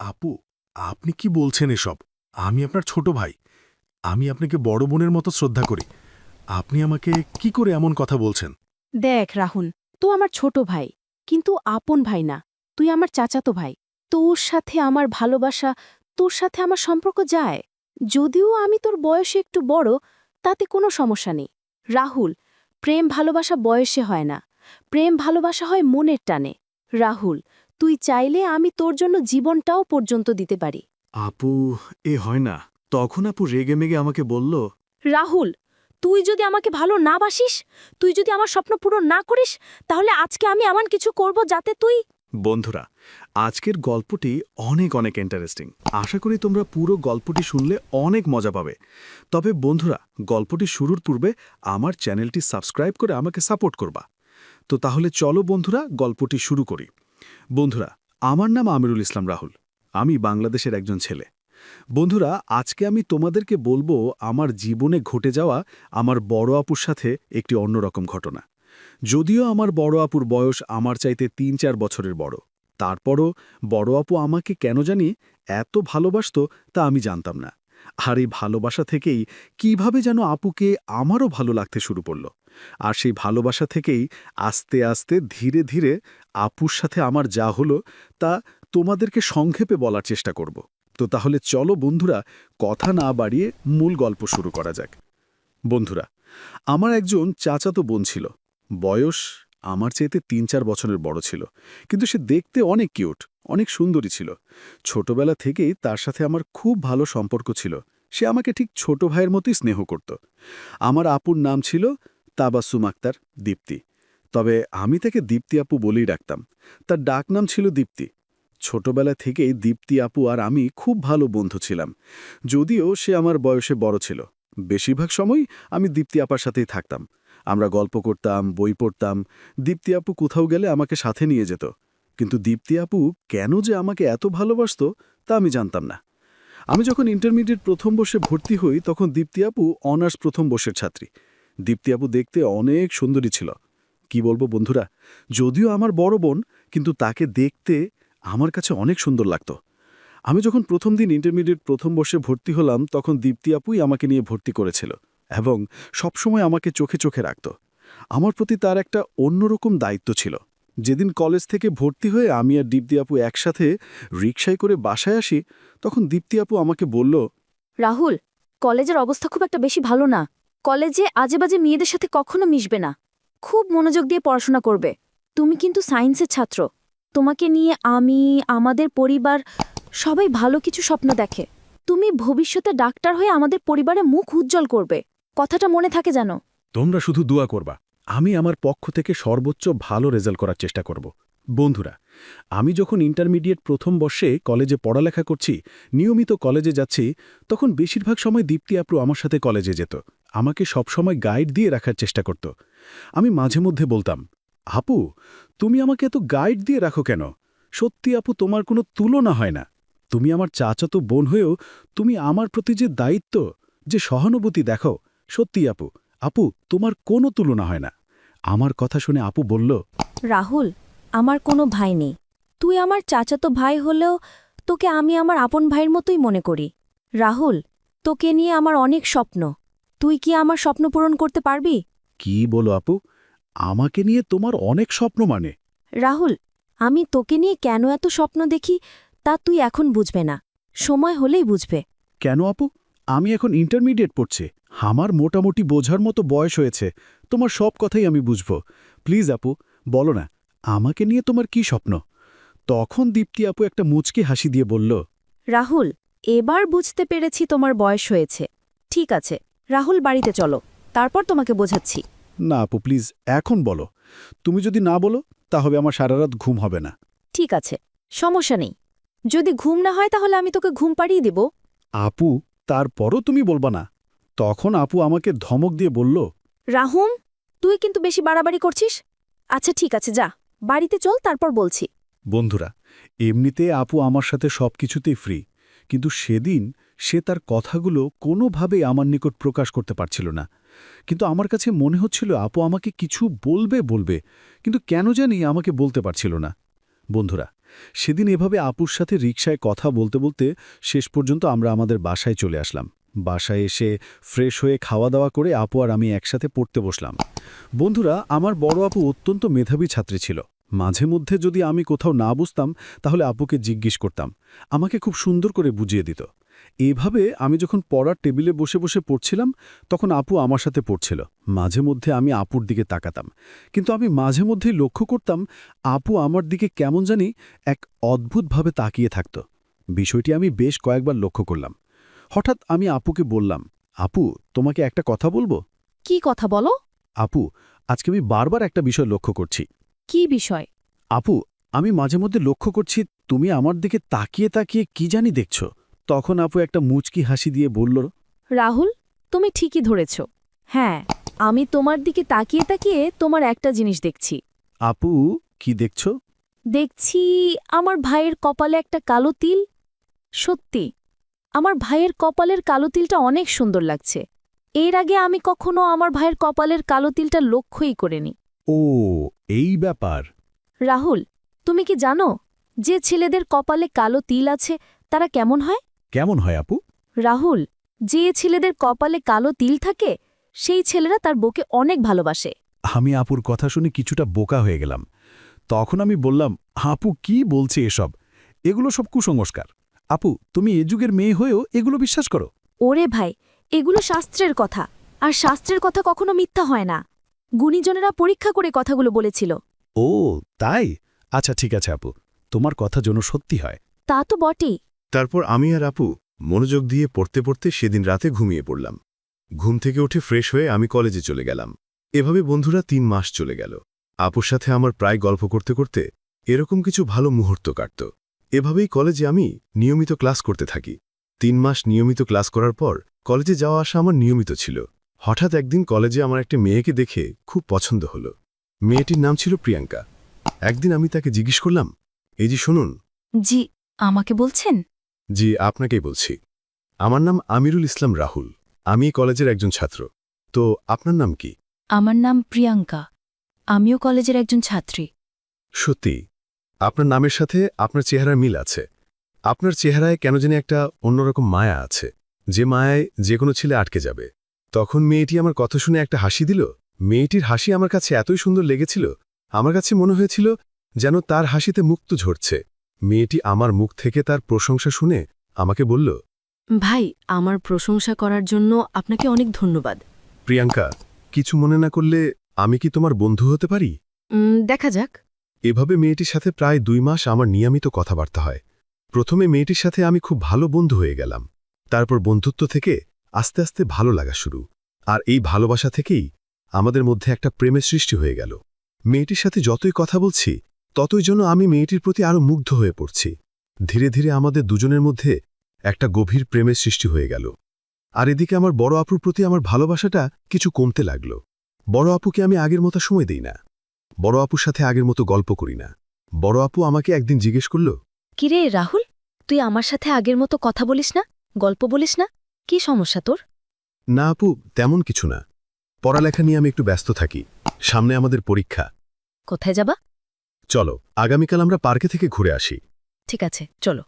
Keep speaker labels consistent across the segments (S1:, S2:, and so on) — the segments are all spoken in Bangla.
S1: আপু, আপনি কি বলছেন এসব? আমি আপনার ছোট ভাই। আমি আপনাকে বড় বোনের মতো শ্রদ্ধা করি। আপনি আমাকে কি করে এমন কথা বলছেন?
S2: দেখ, রাহুল, তো আমার ছোট ভাই, কিন্তু আপন ভাই না। তুই আমার চাচাতো ভাই। তোর সাথে আমার ভালোবাসা, তোর সাথে আমার সম্পর্ক যায়। যদিও আমি তোর বয়সে একটু বড়, তাতে কোনো সমস্যা নেই। রাহুল, প্রেম ভালোবাসা বয়সে হয় না। প্রেম ভালোবাসা হয় মনের টানে। রাহুল তুই চাইলে আমি তোর জন্য জীবনটাও পর্যন্ত দিতে পারি।
S3: আপু এ হয় না। তখন আপু রেগে মেগে আমাকে বলল
S2: রাহুল তুই যদি আমাকে ভালো না বাসিস তুই যদি আমার স্বপ্ন পূরণ না করিস তাহলে আজকে আমি এমন কিছু করব যাতে তুই
S3: বন্ধুরা আজকের গল্পটি অনেক অনেক ইন্টারেস্টিং আশা করি তোমরা পুরো গল্পটি শুনলে অনেক মজা পাবে। তবে বন্ধুরা গল্পটি শুরুর পূর্বে আমার চ্যানেলটি সাবস্ক্রাইব করে আমাকে সাপোর্ট করবা। তো তাহলে চলো বন্ধুরা গল্পটি শুরু করি। বন্ধুরা, আমার নাম আমিরুল ইসলাম রাহুল। আমি বাংলাদেশের একজন ছেলে। বন্ধুরা, আজকে আমি তোমাদেরকে বলব, আমার জীবনে ঘটে যাওয়া আমার বড় আপুর সাথে একটি অন্যরকম ঘটনা। যদিও আমার বড় আপুর বয়স আমার চাইতে তিন চার বছরের বড়, তারপরও বড় আপু আমাকে কেন জানি এত ভালোবাসত তা আমি জানতাম না। আর এই ভালোবাসা থেকেই কীভাবে যেন আপুকে আমারও ভালো লাগতে শুরু করল। আর সেই ভালোবাসা থেকেই আস্তে আস্তে ধীরে ধীরে আপুর সাথে আমার যা হলো তা তোমাদেরকে সংক্ষেপে বলার চেষ্টা করব। তো তাহলে চলো বন্ধুরা, কথা না বাড়িয়ে মূল গল্প শুরু করা যাক। বন্ধুরা, আমার একজন চাচাতো বোন ছিল। বয়স আমার চেয়েতে তিন চার বছরের বড় ছিল। কিন্তু সে দেখতে অনেক কিউট, অনেক সুন্দরী ছিল। ছোটবেলা থেকেই তার সাথে আমার খুব ভালো সম্পর্ক ছিল। সে আমাকে ঠিক ছোট ভাইয়ের মতোই স্নেহ করত। আমার আপুর নাম ছিল তাবাসুম আক্তার, দীপ্তি। তবে আমি তাকে দীপ্তি আপু বলেই ডাকতাম। তার ডাক নাম ছিল দীপ্তি। ছোটবেলা থেকেই দীপ্তি আপু আর আমি খুব ভালো বন্ধু ছিলাম। যদিও সে আমার বয়সে বড় ছিল। বেশিরভাগ সময় আমি দীপ্তি আপার সাথেই থাকতাম। আমরা গল্প করতাম, বই পড়তাম। দীপ্তি আপু কোথাও গেলে আমাকে সাথে নিয়ে যেত। কিন্তু দীপ্তি আপু কেন যে আমাকে এত ভালোবাসত তা আমি জানতাম না। আমি যখন ইন্টারমিডিয়েট প্রথম বর্ষে ভর্তি হই, তখন দীপ্তি আপু অনার্স প্রথম বর্ষের ছাত্রী। দীপ্তি দেখতে অনেক সুন্দরী ছিল। কি বলব বন্ধুরা, যদিও আমার বড় বোন, কিন্তু তাকে দেখতে আমার কাছে অনেক সুন্দর লাগতো। আমি যখন প্রথম দিন ইন্টারমিডিয়েট প্রথম বর্ষে ভর্তি হলাম, তখন দীপ্তি আপুই আমাকে নিয়ে ভর্তি করেছিল এবং সবসময় আমাকে চোখে চোখে রাখত। আমার প্রতি তার একটা অন্যরকম দায়িত্ব ছিল। যেদিন কলেজ থেকে ভর্তি হয়ে আমি আর দীপ্তি আপু একসাথে রিক্সায় করে বাসায় আসি, তখন দীপ্তি আপু আমাকে বলল,
S2: রাহুল, কলেজের অবস্থা খুব একটা বেশি ভালো না। কলেজে আজেবাজে মেয়েদের সাথে কখনো মিশবে না। খুব মনোযোগ দিয়ে পড়াশোনা করবে। তুমি কিন্তু সায়েন্সের ছাত্র। তোমাকে নিয়ে আমি, আমাদের পরিবার সবাই ভালো কিছু স্বপ্ন দেখে। তুমি ভবিষ্যতে ডাক্তার হয়ে আমাদের পরিবারে মুখ উজ্জ্বল করবে। কথাটা মনে থাকে জানো
S1: তোমরা শুধু দোয়া করবা। আমি আমার পক্ষ থেকে সর্বোচ্চ ভালো রেজাল্ট করার চেষ্টা করব। বন্ধুরা, আমি যখন ইন্টারমিডিয়েট প্রথম বর্ষে কলেজে পড়ালেখা করছি, নিয়মিত কলেজে যাচ্ছি, তখন বেশিরভাগ সময় দীপ্তি আপু আমার সাথে কলেজে যেত। আমাকে সবসময় গাইড দিয়ে রাখার চেষ্টা করত। আমি মাঝে মধ্যে বলতাম, আপু, তুমি আমাকে এত গাইড দিয়ে রাখো কেন? সত্যি আপু, তোমার কোনো তুলনা হয় না। তুমি আমার চাচাতো বোন হয়েও তুমি আমার প্রতি যে দায়িত্ব, যে সহানুভূতি দেখো সত্যি আপু আপু, তোমার কোনো তুলনা হয় না। আমার কথা শুনে আপু বলল,
S2: রাহুল, আমার কোনো ভাই নেই। তুই আমার চাচাতো ভাই হলেও তোকে আমি আমার আপন ভাইয়ের মতোই মনে করি। রাহুল, তোকে নিয়ে আমার অনেক স্বপ্ন। তুই কি আমার স্বপ্ন পূরণ করতে পারবি?
S1: কি বলো আপু? আমাকে নিয়ে তোমার অনেক স্বপ্ন মানে।
S2: রাহুল আমি তোকে নিয়ে কেন এত স্বপ্ন দেখি তা তুই এখন বুঝবে না। সময় হলেই বুঝবে।
S1: কেন আপু? আমি এখন ইন্টারমিডিয়েট পড়ছি। আমার মোটামুটি বোঝার মতো বয়স হয়েছে। তোমার সব কথাই আমি বুঝব। প্লিজ আপু বলো না আমাকে নিয়ে তোমার কি স্বপ্ন? তখন দীপ্তি আপু একটা মুচকি হাসি দিয়ে বলল
S2: রাহুল এবার বুঝতে পেরেছি তোমার বয়স হয়েছে। ঠিক আছে রাহুল বাড়িতে চলো তারপর তোমাকে বোঝাচ্ছি।
S1: না আপু প্লিজ এখন বলো। তুমি যদি না বলো তাহলে আমার সারা রাত ঘুম হবে না।
S2: ঠিক আছে সমস্যা নেই। যদি ঘুম না হয় তাহলে আমি তোকে ঘুম পাড়িয়ে দেব।
S1: আপু তারপরও তুমি বলবা না। তখন আপু আমাকে ধমক দিয়ে বলল
S2: রাহুম তুই কিন্তু বেশি বাড়াবাড়ি করছিস? আচ্ছা ঠিক আছে যা বাড়িতে চল তারপর বলছি।
S1: বন্ধুরা এমনিতে আপু আমার সাথে সব কিছুতেই ফ্রি কিন্তু সেদিন সে তার কথাগুলো কোনোভাবেই আমার নিকট প্রকাশ করতে পারছিল না। কিন্তু আমার কাছে মনে হচ্ছিল, আপু আমাকে কিছু বলবে বলবে, কিন্তু কেন জানি আমাকে বলতে পারছিল না। বন্ধুরা,
S3: সেদিন এভাবে আপুর সাথে রিকশায় কথা বলতে বলতে শেষ পর্যন্ত আমরা আমাদের বাসায় চলে আসলাম। বাসায় এসে ফ্রেশ হয়ে খাওয়া দাওয়া করে আপু আর আমি একসাথে পড়তে বসলাম। বন্ধুরা, আমার বড় আপু অত্যন্ত মেধাবী ছাত্রী ছিল। মাঝে মধ্যে যদি আমি কোথাও না বুঝতাম, তাহলে আপুকে জিজ্ঞেস করতাম। আমাকে খুব সুন্দর করে বুঝিয়ে দিত। এভাবে আমি যখন পড়ার টেবিলে বসে বসে পড়ছিলাম তখন আপু আমার সাথে পড়ছিল। মাঝে মধ্যে আমি আপুর দিকে তাকাতাম। কিন্তু আমি মাঝে মধ্যেই লক্ষ্য করতাম আপু আমার দিকে কেমন জানি এক অদ্ভুতভাবে তাকিয়ে থাকত। বিষয়টি আমি বেশ কয়েকবার লক্ষ্য করলাম। হঠাৎ আমি আপুকে বললাম আপু তোমাকে একটা কথা বলব?
S2: কি কথা বলো?
S3: আপু আজকে আমি বারবার একটা বিষয় লক্ষ্য করছি।
S2: কি বিষয়?
S3: আপু আমি মাঝে মধ্যে লক্ষ্য করছি তুমি আমার দিকে তাকিয়ে তাকিয়ে কি জানি দেখছ? তখন আপু একটা মুচকি হাসি দিয়ে বলল
S2: রাহুল তুমি ঠিকই ধরেছ। হ্যাঁ আমি তোমার দিকে তাকিয়ে তাকিয়ে তোমার একটা জিনিস দেখছি।
S3: আপু কি দেখছ?
S2: দেখছি আমার ভাইয়ের কপালে একটা কালো তিল। সত্যি আমার ভাইয়ের কপালের কালো তিলটা অনেক সুন্দর লাগছে। এর আগে আমি কখনো আমার ভাইয়ের কপালের কালো তিলটা লক্ষ্যই করিনি।
S3: ও এই ব্যাপার।
S2: রাহুল তুমি কি জানো যে ছেলেদের কপালে কালো তিল আছে তারা কেমন হয়?
S3: কেমন হয় আপু?
S2: রাহুল যে ছেলেদের কপালে কালো তিল থাকে সেই ছেলেরা তার বউকে অনেক ভালোবাসে।
S3: আমি আপুর কথা শুনে কিছুটা বোকা হয়ে গেলাম। তখন আমি বললাম আপু কি বলছে এসব? এগুলো সব কুসংস্কার। আপু তুমি এ যুগের মেয়ে হয়েও এগুলো বিশ্বাস করো?
S2: ওরে ভাই এগুলো শাস্ত্রের কথা। আর শাস্ত্রের কথা কখনো মিথ্যা হয় না। গুণীজনেরা পরীক্ষা করে কথাগুলো বলেছিল।
S3: ও তাই? আচ্ছা ঠিক আছে আপু। তোমার কথা যেন সত্যি হয়।
S2: তা তো বটেই।
S4: তারপর আমি আর আপু মনোযোগ দিয়ে পড়তে পড়তে সেদিন রাতে ঘুমিয়ে পড়লাম। ঘুম থেকে উঠে ফ্রেশ হয়ে আমি কলেজে চলে গেলাম। এভাবে বন্ধুরা তিন মাস চলে গেল। আপুর সাথে আমার প্রায় গল্প করতে করতে এরকম কিছু ভালো মুহূর্ত কাটত। এভাবেই কলেজে আমি নিয়মিত ক্লাস করতে থাকি। তিন মাস নিয়মিত ক্লাস করার পর কলেজে যাওয়া আসা আমার নিয়মিত ছিল। হঠাৎ একদিন কলেজে আমার একটা মেয়েকে দেখে খুব পছন্দ হল। মেয়েটির নাম ছিল প্রিয়াঙ্কা। একদিন আমি তাকে জিজ্ঞেস করলাম, এই যে শুনুন
S2: জি, আমাকে বলছেন?
S4: জি আপনাকেই বলছি। আমার নাম আমিরুল ইসলাম রাহুল। আমি কলেজের একজন ছাত্র। তো আপনার নাম কি?
S2: আমার নাম প্রিয়াঙ্কা। আমিও কলেজের একজন ছাত্রী।
S4: সত্যি? আপনার নামের সাথে আপনার চেহারার মিল আছে। আপনার চেহারায় কেন জানি একটা অন্যরকম মায়া আছে। যে মায়ায় যে কোনো ছেলে আটকে যাবে। তখন মেয়েটি আমার কথা শুনে একটা হাসি দিল। মেয়েটির হাসি আমার কাছে এতই সুন্দর লেগেছিল আমার কাছে মনে হয়েছিল যেন তার হাসিতে মুক্ত ঝরছে। মেয়েটি আমার মুখ থেকে তার প্রশংসা শুনে আমাকে বলল
S2: ভাই আমার প্রশংসা করার জন্য আপনাকে অনেক ধন্যবাদ।
S4: প্রিয়াঙ্কা কিছু মনে না করলে আমি কি তোমার বন্ধু হতে পারি?
S2: দেখা যাক।
S4: এভাবে মেয়েটির সাথে প্রায় দুই মাস আমার নিয়মিত কথাবার্তা হয়। প্রথমে মেয়েটির সাথে আমি খুব ভালো বন্ধু হয়ে গেলাম। তারপর বন্ধুত্ব থেকে আস্তে আস্তে ভালো লাগা শুরু। আর এই ভালোবাসা থেকেই আমাদের মধ্যে একটা প্রেমের সৃষ্টি হয়ে গেল। মেয়েটির সাথে যতই কথা বলছি ততই যেন আমি মেয়েটির প্রতি আরও মুগ্ধ হয়ে পড়ছি। ধীরে ধীরে আমাদের দুজনের মধ্যে একটা গভীর প্রেমের সৃষ্টি হয়ে গেল। আর এদিকে আমার বড় আপুর প্রতি আমার ভালোবাসাটা কিছু কমতে লাগল। বড় আপুকে আমি আগের মতো সময় দিই না। বড় আপুর সাথে আগের মতো গল্প করি না। বড় আপু আমাকে একদিন জিজ্ঞেস করল
S2: কিরে রাহুল তুই আমার সাথে আগের মতো কথা বলিস না? গল্প বলিস না? কি সমস্যা তোর?
S4: না আপু তেমন কিছু না। পড়ালেখা নিয়ে আমি একটু ব্যস্ত থাকি। সামনে আমাদের পরীক্ষা।
S2: কোথায় যাবা?
S4: চলো আগামীকাল আমরা পার্কে থেকে ঘুরে আসি।
S2: ঠিক আছে চলো।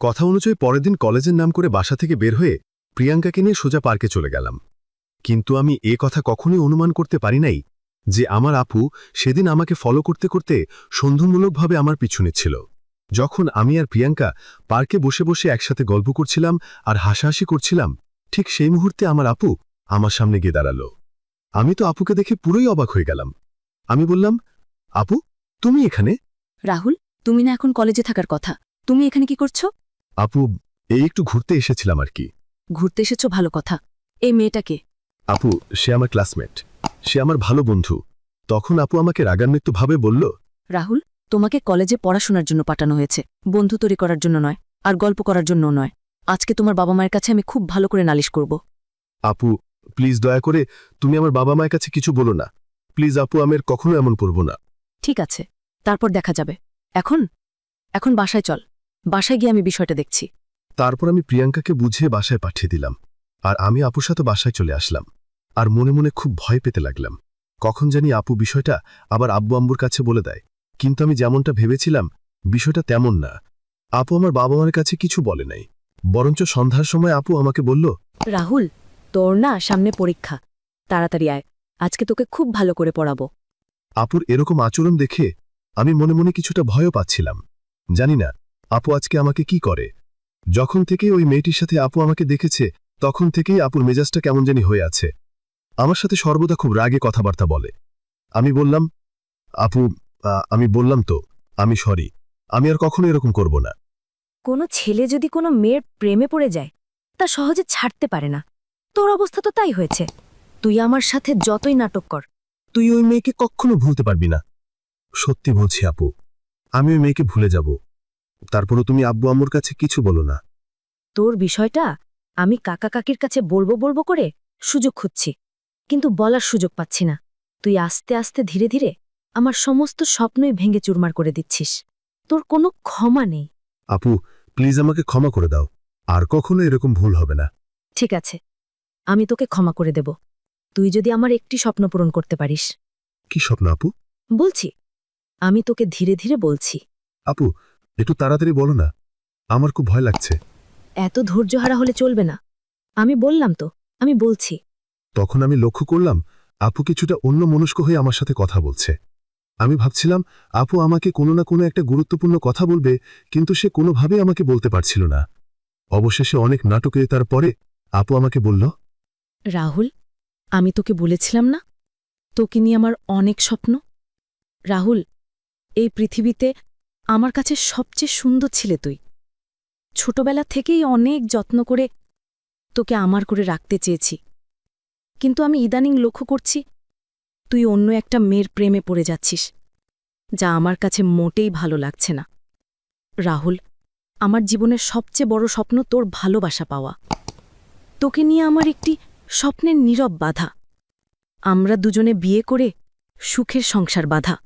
S4: কথা অনুযায়ী পরের দিন কলেজের নাম করে বাসা থেকে বের হয়ে প্রিয়াঙ্কাকে নিয়ে সোজা পার্কে চলে গেলাম। কিন্তু আমি এ কথা কখনোই অনুমান করতে পারি নাই যে আমার আপু সেদিন আমাকে ফলো করতে করতে সন্ধুমূলকভাবে আমার পিছনে ছিল। যখন আমি আর প্রিয়াঙ্কা পার্কে বসে বসে একসাথে গল্প করছিলাম আর হাসাহাসি করছিলাম ঠিক সেই মুহূর্তে আমার আপু আমার সামনে গিয়ে দাঁড়াল। আমি তো আপুকে দেখে পুরোই অবাক হয়ে গেলাম। আমি বললাম আপু তুমি এখানে?
S2: রাহুল তুমি না এখন কলেজে থাকার কথা। তুমি এখানে কি করছ?
S4: আপু এই একটু ঘুরতে এসেছিলাম আর কি।
S2: ঘুরতে এসেছ ভালো কথা। এই মেয়েটাকে
S4: আপু সে আমার ক্লাসমেট সে আমার ভালো বন্ধু। তখন আপু আমাকে রাগান্বিতভাবে বলল
S2: রাহুল তোমাকে কলেজে পড়াশোনার জন্য পাঠানো হয়েছে। বন্ধু তৈরি করার জন্য নয় আর গল্প করার জন্য নয়। আজকে তোমার বাবা মায়ের কাছে আমি খুব ভালো করে নালিশ করব।
S4: আপু প্লিজ দয়া করে তুমি আমার বাবা মায়ের কাছে কিছু বলো না। প্লিজ আপু আমের কখনো এমন করব না।
S2: ঠিক আছে। তারপর দেখা যাবে। এখন? এখন বাসায় চল। বাসায় গিয়ে আমি বিষয়টা দেখছি।
S4: তারপর আমি প্রিয়াঙ্কাকে বুঝিয়ে বাসায় পাঠিয়ে দিলাম। আর আমি আপুর সাথে বাসায় চলে আসলাম। আর মনে মনে খুব ভয় পেতে লাগলাম। কখন জানি আপু বিষয়টা আবার আব্বু আম্বুর কাছে বলে দেয়। কিন্তু আমি যেমনটা ভেবেছিলাম বিষয়টা তেমন না। আপু আমার বাবা মার কাছে কিছু বলে নাই। বরঞ্চ সন্ধ্যার সময় আপু আমাকে বলল
S5: রাহুল তোর না সামনে পরীক্ষা। তাড়াতাড়ি আয়। আজকে তোকে খুব ভালো করে পড়াবো।
S4: আপুর এরকম আচরণ দেখে আমি মনে মনে কিছুটা ভয়ও পাচ্ছিলাম। জানি না আপু আজকে আমাকে কি করে? যখন থেকে ওই মেয়েটির সাথে আপু আমাকে দেখেছে তখন থেকেই আপুর মেজাজটা কেমন জানি হয়ে আছে। আমার সাথে সর্বদা খুব রাগে কথাবার্তা বলে। আমি বললাম আপু আমি বললাম তো আমি সরি আমি আর কখনো এরকম করব না।
S5: কোনো ছেলে যদি কোনো মেয়ের প্রেমে পড়ে যায় তা সহজে ছাড়তে পারে না। তোর অবস্থা তো তাই হয়েছে। তুই আমার সাথে যতই নাটক কর।
S4: তুই ওই মেয়েকে কখনো ভুলতে পারবি না। সত্যি বলছি আপু আমি ওই মেয়েকে ভুলে যাব। তারপরও তুমি আব্বু আম্মুর কাছে কিছু বলো না।
S5: তোর বিষয়টা আমি কাকা কাকির কাছে বলব বলব করে সুযোগ খুঁজছি কিন্তু বলার সুযোগ পাচ্ছি না। তুই আস্তে আস্তে ধীরে ধীরে আমার সমস্ত স্বপ্নই ভেঙে চুরমার করে দিচ্ছিস। তোর কোনো ক্ষমা নেই।
S4: আপু প্লিজ আমাকে ক্ষমা করে দাও আর কখনো এরকম ভুল হবে না।
S5: ঠিক আছে আমি তোকে ক্ষমা করে দেব। তুই যদি আমার একটি স্বপ্ন পূরণ করতে পারিস।
S4: কি স্বপ্ন আপু?
S5: বলছি আমি তোকে ধীরে ধীরে বলছি।
S4: আপু একটু তাড়াতাড়ি বলো না। আমার খুব ভয় লাগছে।
S5: এত ধৈর্যহারা হলে চলবে না। আমি বললাম তো আমি বলছি।
S4: তখন আমি লক্ষ্য করলাম আপু কিছুটা অন্য মনস্ক হয়ে আমার সাথে কথা বলছে। আমি ভাবছিলাম আপু আমাকে কোনো না কোনো একটা গুরুত্বপূর্ণ কথা বলবে কিন্তু সে কোনোভাবে আমাকে বলতে পারছিল না। অবশেষে অনেক নাটকীয়তার পরে আপু আমাকে বলল
S5: রাহুল আমি তোকে বলেছিলাম না? তোকে নিয়ে আমার অনেক স্বপ্ন। রাহুল এই পৃথিবীতে আমার কাছে সবচেয়ে সুন্দর ছিলে তুই। ছোটবেলা থেকেই অনেক যত্ন করে তোকে আমার করে রাখতে চেয়েছি। কিন্তু আমি ইদানিং লক্ষ্য করছি, তুই অন্য একটা মেয়ের প্রেমে পড়ে যাচ্ছিস, যা আমার কাছে মোটেই ভালো লাগছে না। রাহুল, আমার জীবনের সবচেয়ে বড় স্বপ্ন তোর ভালোবাসা পাওয়া। তোকে নিয়ে আমার একটি স্বপ্নের নীরব বাধা। আমরা দুজনে বিয়ে করে সুখের সংসার বাধা।